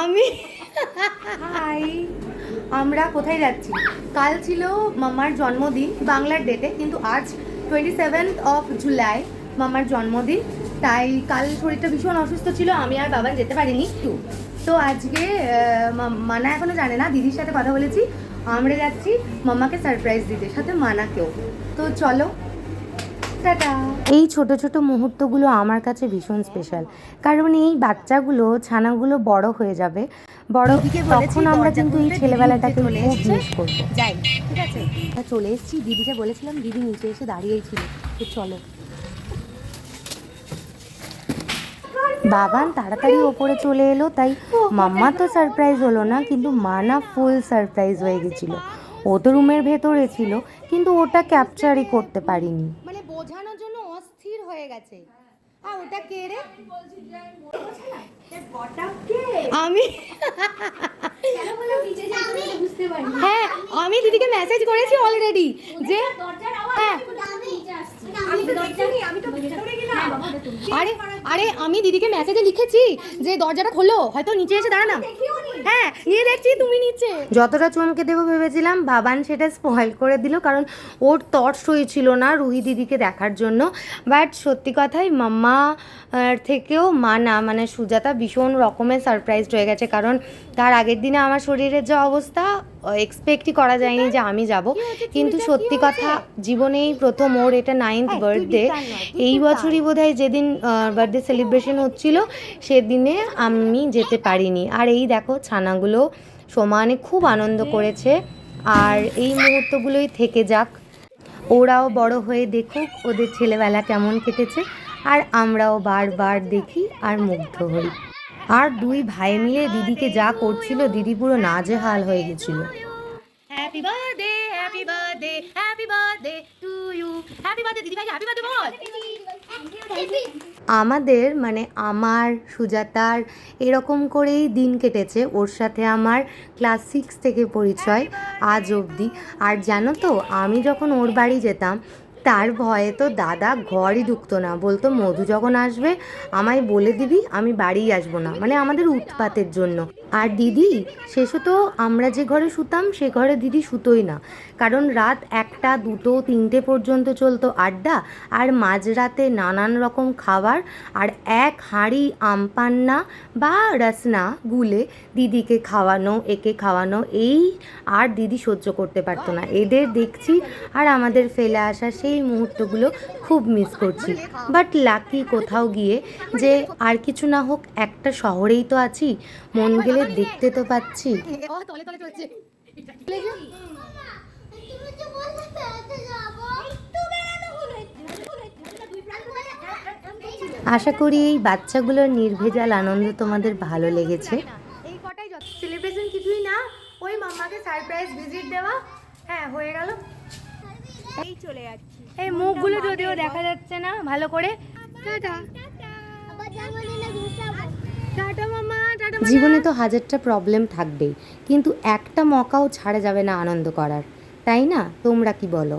আমি হাই আমরা কোথায় যাচ্ছি? কাল ছিল মামার জন্মদিন বাংলার ডেটে কিন্তু আজ টোয়েন্টি সেভেন্থ অফ জুলাই মামার জন্মদিন। তাই কাল শরীরটা ভীষণ অসুস্থ ছিল আমি আর বাবা যেতে পারিনি। একটু তো আজকে মানা এখনও জানে না দিদির সাথে কথা বলেছি। আমরা যাচ্ছি মামাকে সারপ্রাইজ দিতে সাথে মানাকেও। তো চলো এই ছোট ছোট মুহূর্তগুলো আমার কাছে ভীষণ স্পেশাল কারণ এই বাচ্চাগুলো ছানাগুলো বড় হয়ে যাবে। বড় তখন আমরা কিন্তু এই ছেলেবেলাটাকে খুব মিস করব। যাই ঠিক আছে। চলে এসেছি। দিদিকে বলেছিলাম দিদি নিচে এসে দাঁড়িয়েই ছিল তো চলো। বাবান তাড়াতাড়ি ওপরে চলে এলো তাই মাম্মা তো সারপ্রাইজ হলো না কিন্তু মানা ফুল সারপ্রাইজ হয়ে গেছিল। ও তো রুমের ভেতরে ছিল, কিন্তু ওটা ক্যাপচারই করতে পারিনি। মানে বোঝানোর জন্য অস্থির হয়ে গেছে। আর ওটা কে রে? আমি? হ্যাঁ আমি দিদিকে মেসেজ করেছি অলরেডি যে হ্যাঁ। আরে আরে, আমি দিদিকে মেসেজে লিখেছি যে, দরজাটা খোলো, হয়তো নিচে এসে দাঁড়ানা হ্যাঁ নিয়ে দেখছি তুমি নিচে। যতটা চমকে দেবো ভেবেছিলাম বাবান সেটা স্পয়েল করে দিল, কারণ ওর তর্স হয়েছিল না রুহি দিদিকে দেখার জন্য। বাট সত্যি কথাই মাম্মা থেকেও থেকেও মানা মানে সুজাতা ভীষণ রকমের সারপ্রাইজড হয়ে গেছে, কারণ তার আগের দিনে আমার শরীরের যা অবস্থা এক্সপেক্টই করা যায়নি যে আমি যাব। কিন্তু সত্যি কথা জীবনেই প্রথম ওর এটা নাইন্থ বার্থডে এই বছরই বোধহয় যেদিন বার্থডে সেলিব্রেশন হচ্ছিল সেদিনে আমি যেতে পারিনি। আর এই দেখো ছানাগুলো সমানে খুব আনন্দ করেছে। আর এই মুহূর্তগুলোই থেকে যাক। ওরাও বড় হয়ে দেখুক ওদের ছেলেবেলা কেমন কেটেছে। আর আমরাও বারবার দেখি আর মুগ্ধ হই। আর দুই ভাই মিলে দিদিকে যা করছিল দিদি পুরো নাজেহাল হয়ে গেছিল। Happy birthday happy birthday happy birthday to you happy birthday দিদি ভাই হ্যাপি বার্থডে বল আমাদের মানে আমার সুজাতার এরকম করেই দিন কেটেছে। ওর সাথে আমার ক্লাস সিক্স থেকে পরিচয় আজ অবধি। আর জানো তো আমি যখন ওর বাড়ি যেতাম তার ভয়ে তো দাদা ঘরই ঢুকতো না। বলতো, মধু যখন আসবে, আমায় বলে দিবি, আমি বাড়িই আসব না। মানে আমাদের উৎপাতের জন্য। আর দিদি, শেষে তো আমরা যে ঘরে শুতাম, সে ঘরে দিদি শুতোই না। কারণ রাত একটা, দুটো, তিনটে পর্যন্ত চলতো আড্ডা, আর মাঝরাতে নানান রকম খাবার, আর এক হাঁড়ি আমপান্না বা রসনা গুলে দিদিকে খাওয়ানো, একে খাওয়ানো, এই আর দিদি সহ্য করতে পারতো না। এদের দেখছি আর আমাদের ফেলে আসা সেই মুহূর্তগুলো খুব মিস করছি। বাট লাকি কোথাও গিয়ে যে আর কিছু না হোক, একটা শহরেই তো আছি। মন গেলে দেখতে তো পাচ্ছি। আশা করি এই বাচ্চাগুলোর নির্ভেজাল আনন্দ তোমাদের ভালো লেগেছে। এই কটাই সেলিব্রেশন কিছুই না ওই মাম্মাকে সারপ্রাইজ ভিজিট দেওয়া। হ্যাঁ হয়ে গেল। এই চলে যাচ্ছি। এই মুখগুলো যদিও দেখা যাচ্ছে না ভালো করে। টাটা। জীবনে তো হাজারটা প্রবলেম থাকবেই, কিন্তু একটা মকাও ছাড়া যাবে না আনন্দ করার। তাই না? তোমরা কি বলো?